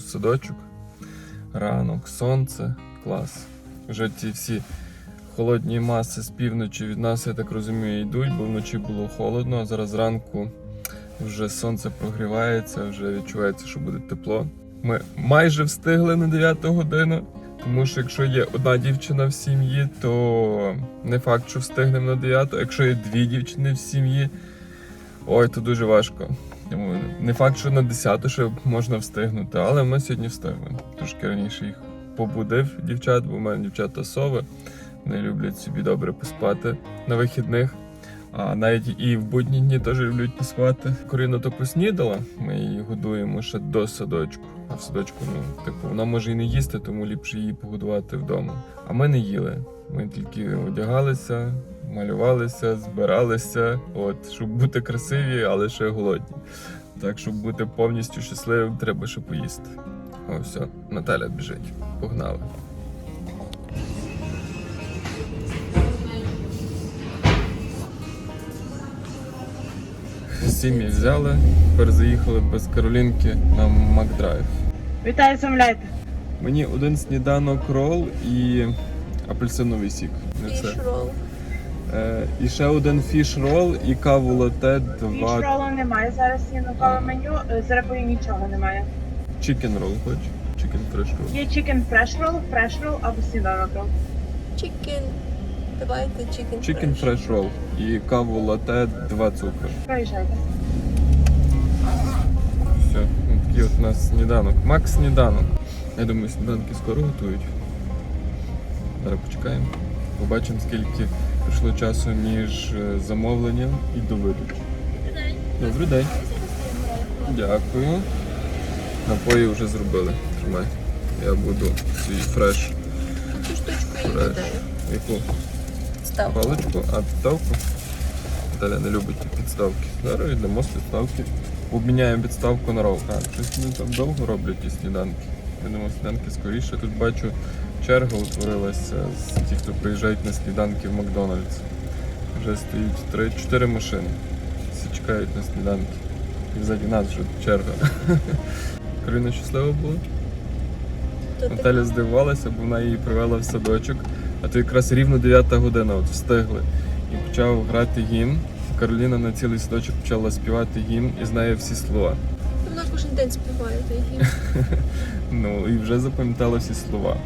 садочок. Ранок, сонце, клас. Вже ті всі холодні маси з півночі від нас, я так розумію, йдуть, бо вночі було холодно, а зараз зранку вже сонце прогрівається, вже відчувається, що буде тепло. Ми майже встигли на 9 годину. Тому що якщо є одна дівчина в сім'ї, то не факт, що встигнемо на 9. Якщо є дві дівчини в сім'ї, ой, то дуже важко. Тому не факт, що на 10 ще можна встигнути, але ми сьогодні встигли. Трошки раніше їх побудив дівчат, бо в мене дівчата сови. Вони люблять собі добре поспати на вихідних. А навіть і в будні дні теж люблять поспати. Коріна то поснідала, ми її годуємо ще до садочку. А в садочку, ну, типу, вона може і не їсти, тому ліпше її погодувати вдома. А ми не їли. Ми тільки одягалися, малювалися, збиралися, от, щоб бути красиві, але ще голодні. Так, щоб бути повністю щасливим, треба ще поїсти. О, все, Наталя біжить. Погнали. Сім'ї взяли, тепер заїхали без Каролінки на Макдрайв. Вітаю, замовляйте. Мені один сніданок рол і апельсиновий сік. Все. Фішрол. Е, і ще один фіш рол і каву лате Фіш два ролу немає. Зараз є нове меню. е, З рибою нічого немає. чікен рол, хоч? Чікен фреш рол. Є чикен фреш рол, фреш рол або сніданок рол. Чікен. Давайте чікен. Чікен фреш рол і каву лате два цукри. Проїжджайте. Все, ну, такий от у нас сніданок. Макс сніданок. Я думаю, сніданки скоро готують. Зараз почекаємо. Побачимо, скільки пройшло часу між е, замовленням і до видачі. Добрий день. Дякую. Напої вже зробили. Тримай. Я буду свій фреш. Цю штучку я. Яку? Став. Паличку, а підставку? Наталя не любить підставки. Зараз йдемо з підставки. Обміняємо підставку на рол. А, щось вони там довго роблять ті сніданки. Будемо сніданки скоріше. Тут бачу, черга утворилася з тих, хто приїжджають на сніданки в Макдональдс. Вже стоїть 3-4 машини. Всі чекають на сніданки. І ззаді нас вже черга. Карина щаслива була? Наталя здивувалася, бо вона її привела в садочок, а то якраз рівно 9 година, от встигли. І почав грати гімн. Кароліна на цілий садочок почала співати гімн і знає всі слова. Вона кожен день співає той гімн. Ну і вже запам'ятала всі слова.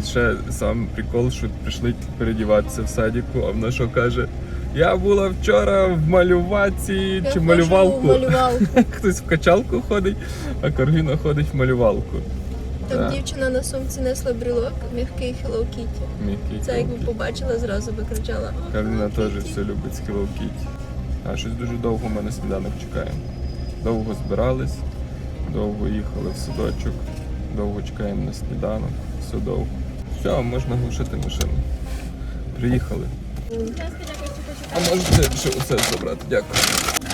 І ще сам прикол, що прийшли передіватися в садіку, а вона що каже: Я була вчора в малюваці Я чи малювалку. Малювалку. Хтось в качалку ходить, а Кароліна ходить в малювалку. Там Так. дівчина на сумці несла брілок, м'який Hello Kitty. М'який Це якби Kitty. побачила, зразу би кричала. «О, теж все любить з Hello Kitty. А щось дуже довго ми на сніданок чекаємо. Довго збирались, довго їхали в садочок, довго чекаємо на сніданок, все довго. Все, можна глушити машину. Приїхали. А можете ще оце забрати, дякую.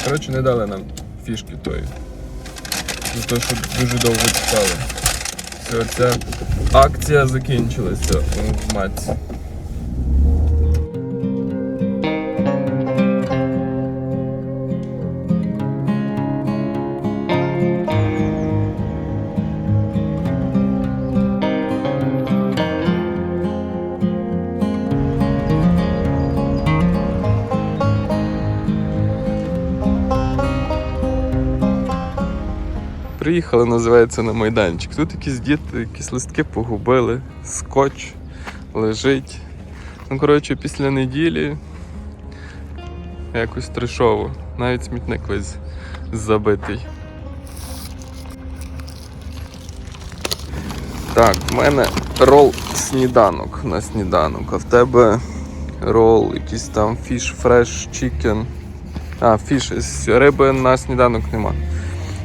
Коротше, не дали нам фішки тої. За те, що дуже довго чекали. Все, ця акція закінчилася в матці. Приїхали, називається на майданчик. Тут якісь діти, якісь листки погубили, скотч лежить. Ну, коротше, після неділі якось трешово. Навіть смітник весь забитий. Так, в мене рол сніданок на сніданок, а в тебе рол, якийсь там фіш фреш чікен. А, фіш, риби на сніданок нема.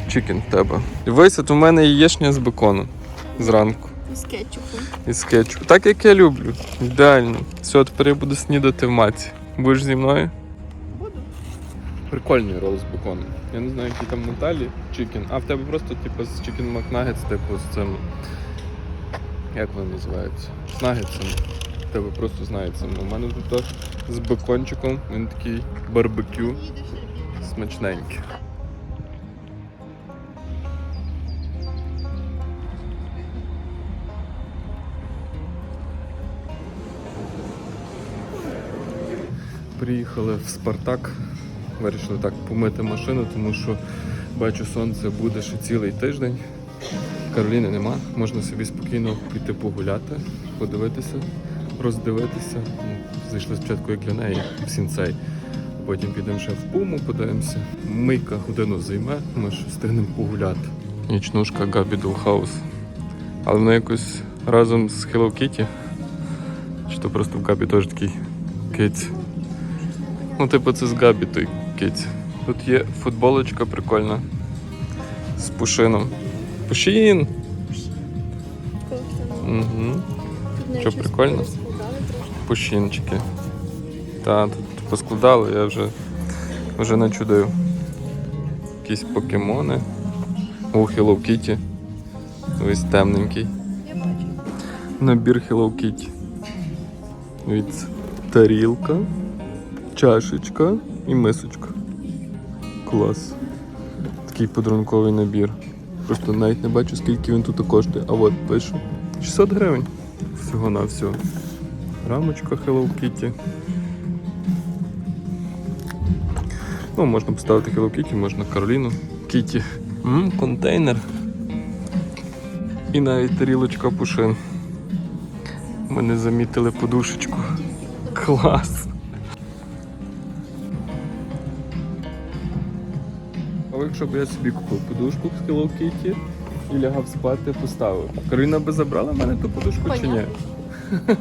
Чікен в тебе. Дивись, от у мене яєчня з бекону зранку. З кетчупом. І з кетчупу. Так як я люблю. Ідеально. Все, тепер я буду снідати в маці. Будеш зі мною? Буду. Прикольний рол з беконом. Я не знаю, який там Наталі чікен. А в тебе просто типу з чікен макнагетс, типу з цим. Як вони називаються? З нагетсами. Тебе просто з нагетсами. У мене тут з бекончиком. Він такий барбекю. Смачненький. Приїхали в Спартак. Вирішили так помити машину, тому що бачу, сонце буде ще цілий тиждень. Кароліни нема. Можна собі спокійно піти погуляти, подивитися, роздивитися. Ну, Зайшли спочатку як для неї в сінцей. Потім підемо ще в пуму, подивимося. Мийка годину займе, ми ж встигнемо погуляти. Нічнушка Габі Хаус. Але вона якось разом з Hello Kitty. Чи то просто в Габі теж такий киць. Ну, типу, це з Габі той киць. Тут є футболочка прикольна. З пушином. Пушін! Угу. Що, прикольно? Пушінчики. Та, тут поскладали, я вже, вже начудив. Якісь покемони. О, Hello Kitty. Ось темненький. Я бачу. Набір Hello Kitty. Від тарілка, чашечка і мисочка. Клас. Такий подарунковий набір. Просто навіть не бачу, скільки він тут коштує. А от пишу. 600 гривень. Всього на всього. Рамочка Hello Kitty. Ну, можна поставити Hello Kitty, можна Кароліну. Kitty. М, контейнер. І навіть тарілочка пушин. Ми не замітили подушечку. Клас. А якщо б я собі купив подушку з Hello Kitty і лягав спати, поставив. Кароліна би забрала в мене ту подушку чи ні?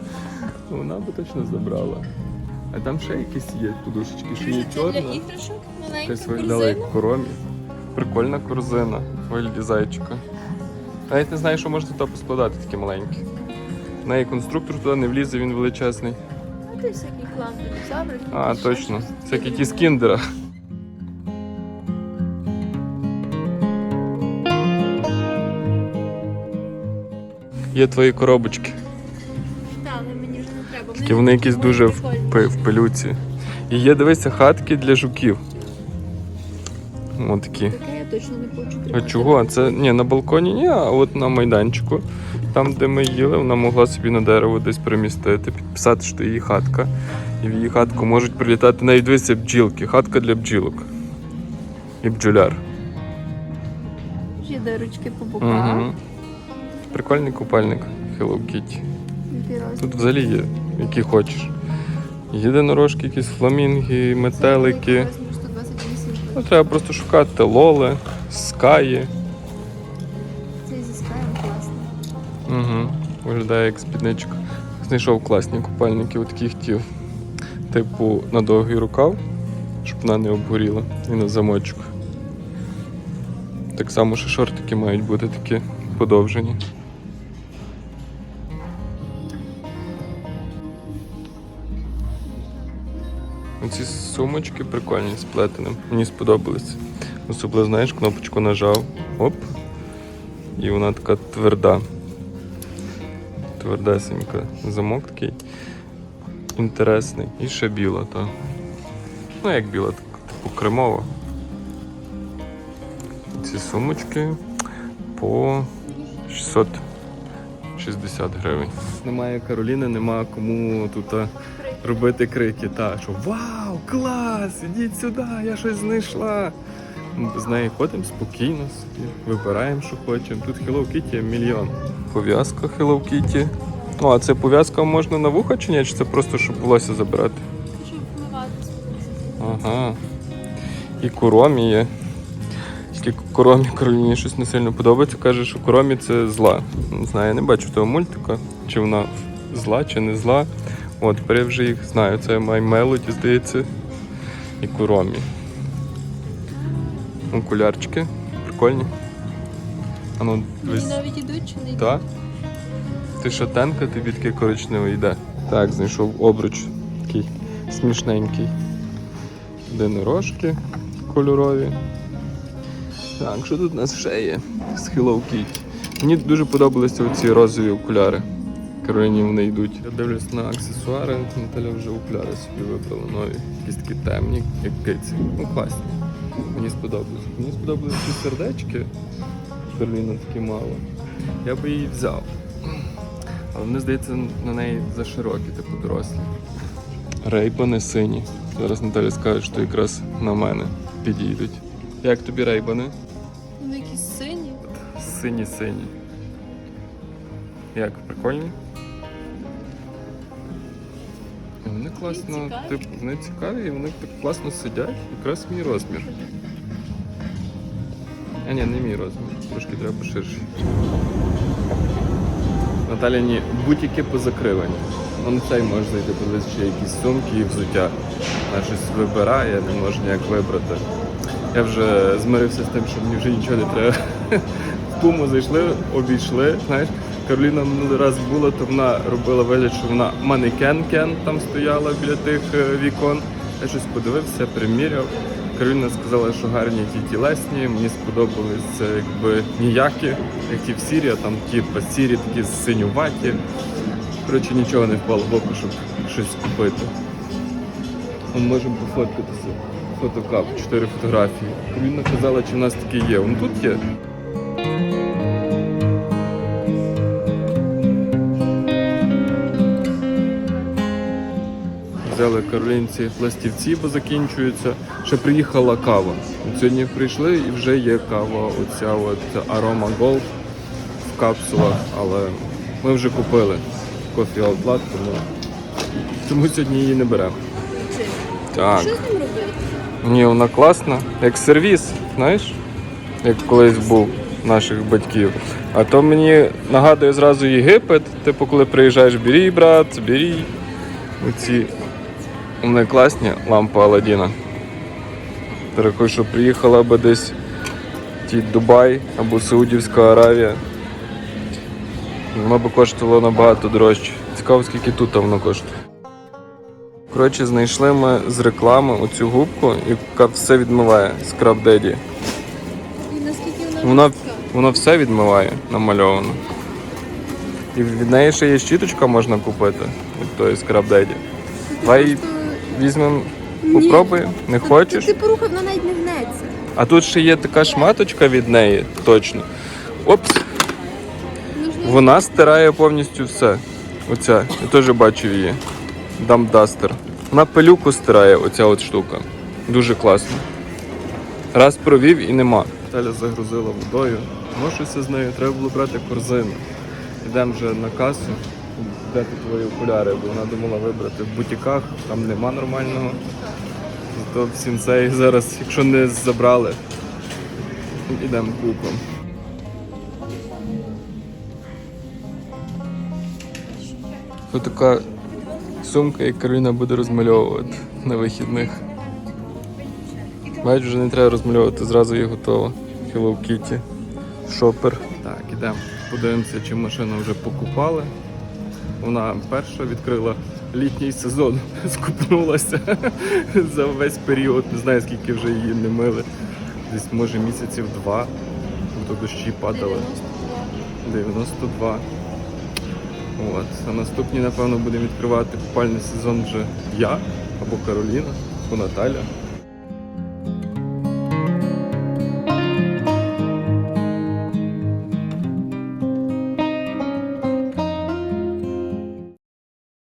Вона би точно забрала. А там ще якісь є подушечки, ще є Для чорна. іграшок Якась виглядала як коромі. Прикольна корзина. Вигляді зайчика. Навіть не знаю, що можна туди поскладати такі маленькі. В неї конструктор туди не влізе, він величезний. А ти всякий клан динозаврів. А, точно. Всякі ті з кіндера. Є твої коробочки. Та, але мені вже не треба. Такі вони якісь дуже в, пи- в пилюці. І є, дивися, хатки для жуків. Ось такі. Таке я точно не хочу А тримати. чого? Це ні, на балконі ні, а от на майданчику. Там, де ми їли, вона могла собі на дерево десь примістити, підписати, що її хатка. І в її хатку можуть прилітати навіть дивися бджілки. Хатка для бджілок. І бджоляр. Є дирочки по боках. Угу. Прикольний купальник Hello Kitty. Тут взагалі є, які хочеш. Єдинорожки, якісь фламінги, метелики. Ну, треба просто шукати лоли, скаї. Цей зі скаєм класний. Угу. Виглядає як спідничка. Знайшов класні купальники, от такі хотів. Типу на довгий рукав, щоб вона не обгоріла і на замочок. Так само, що шортики мають бути такі подовжені. Ці сумочки прикольні з плетеним. Мені сподобались. Особливо, знаєш, кнопочку нажав. Оп. І вона така тверда. Твердесенька. Замок такий інтересний. І ще біла, та. Ну, як біла, так, типу кремова. Ці сумочки по 660 гривень. Немає Кароліни, немає кому тут робити крики. Та, що Вау, клас! Ідіть сюди, я щось знайшла. З нею ходимо спокійно собі, вибираємо, що хочемо. Тут Hello Kitty мільйон. Пов'язка Hello Kitty. Ну, а це пов'язка можна на вуха чи ні? Чи це просто щоб волосся забирати? Щоб впливати Ага. І куромі є. Тільки куромі Кароліні щось не сильно подобається. Каже, що куромі це зла. Не знаю, я не бачу того мультика, чи вона зла, чи не зла. От, тепер я вже їх знаю. Це My Melody, здається, і куромі. Окулярчики. Прикольні. А ну, Мені дивись. навіть ідуть чи не йдуть? Так? Ти шатенка, тобі таке коричневе йде. Так, знайшов обруч такий смішненький. Динорожки кольорові. Так, що тут у нас ще є з Hello Kitty? Мені дуже подобалися оці розові окуляри. Кароліні вони йдуть. Я дивлюсь на аксесуари, Наталя вже окуляри собі вибрала нові. Якісь такі темні, як киці. Ну, класні. Мені сподобалось. Мені сподобались ці сердечки. Берліна такі мало. Я би її взяв. Але мені здається, на неї заширокі, типу дорослі. Рейбани сині. Зараз Наталя скаже, що якраз на мене підійдуть. Як тобі рейбани? Вони якісь сині. Сині сині. Як, прикольні? І Вони класно, типу, вони цікаві і вони так класно сидять, якраз мій розмір. А ні, не мій розмір, трошки треба поширше. Наталяні бутики позакривані. Вон цей може зайти подивитися, ще якісь сумки і взуття. Вона щось вибирає, не може ніяк вибрати. Я вже змирився з тим, що мені вже нічого не треба. В пуму зайшли, обійшли. Знаєш, Кароліна минулий раз була, то вона робила вигляд, що вона манекен-кен там стояла біля тих е, вікон. Я щось подивився, приміряв. Кароліна сказала, що гарні ті тілесні, мені сподобались е, якби ніякі, як ті в сірі, а там типу сірі такі синюваті. Коротше, нічого не впало в око, щоб щось купити. Ми можемо пофоткатися. Фотокап, чотири фотографії. Кароліна казала, чи в нас таке є. Вон тут є. Взяли каролінці пластівці, бо закінчуються. Ще приїхала кава. От Сьогодні прийшли і вже є кава, оця от Aroma Gold в капсулах, але ми вже купили кофі Outlet, тому, тому сьогодні її не беремо. Так. Що з ним робити? Ні, вона класна, як сервіс, знаєш, як колись був наших батьків. А то мені нагадує зразу Єгипет, типу, коли приїжджаєш, бері, брат, бері. Оці вони класні, лампа Аладдіна. Також, що приїхала би десь ті Дубай або Саудівська Аравія. Воно би коштувало набагато дорожче. Цікаво, скільки тут воно коштує. Коротше, знайшли ми з реклами оцю губку, яка все відмиває Scrub Daddy. І наскільки вона Вона, все відмиває намальовано. І від неї ще є щіточка можна купити від тої Scrub Daddy. Давай візьмемо, Ні. попробуй, не Ти- хочеш. Ти порухав, вона навіть не гнеться. А тут ще є така шматочка від неї, точно. Опс, вона стирає повністю все. Оця, я теж бачив її. Дам Дастер. Вона пилюку стирає, оця от штука. Дуже класно. Раз провів і нема. Таля загрузила водою. Ношуся з нею, треба було брати корзину. Йдемо вже на касу. Де тут твої окуляри? Бо вона думала вибрати в бутіках, там нема нормального. Зато в сінцей зараз, якщо не забрали, йдемо купимо. Тут така сумка, яку Кароліна буде розмальовувати на вихідних. Бачиш, вже не треба розмальовувати, зразу є готова. Hello Kitty. Шопер. Так, ідемо. Подивимося, чи машину вже покупали. Вона перша відкрила літній сезон, скупнулася за весь період. Не знаю, скільки вже її не мили. Десь може місяців два. Тут дощі падали. 92. От. А наступні, напевно, будемо відкривати купальний сезон вже я або Кароліна, або Наталя.